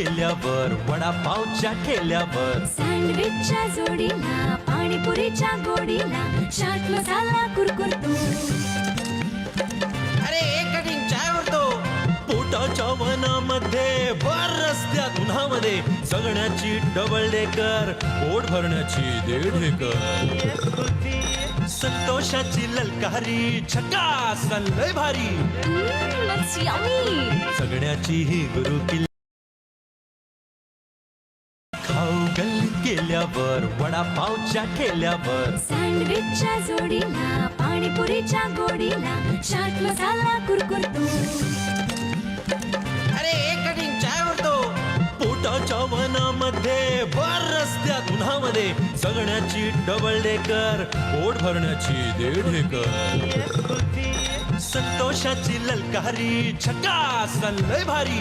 गेल्यावर वडापावच्या ठेल्यावर सँडविचच्या जोडीला पाणीपुरीच्या गोडीला चाट मसाला कुरकुरतो. अरे एक कठीण चाय होतो पोटाच्या वनामध्ये वर रस्त्यात उन्हामध्ये सगळ्याची डबल डेकर पोट भरण्याची दीड संतोषाची ललकारी छक्का लय भारी. सगळ्याची ही गुरु किल्ली. गेल्यावर वडापावच्या केल्यावर. सँडविचच्या जोडीला पाणीपुरीच्या गोडीला चाट मसाला कुरकुरतो. अरे एक कटिंग चाय म्हणतो पोटाच्या वनामध्ये भर रस्त्यात उन्हामध्ये सगळ्याची डबल डेकर पोट भरण्याची दीड डेकर संतोषाची ललकारी छका लय भारी.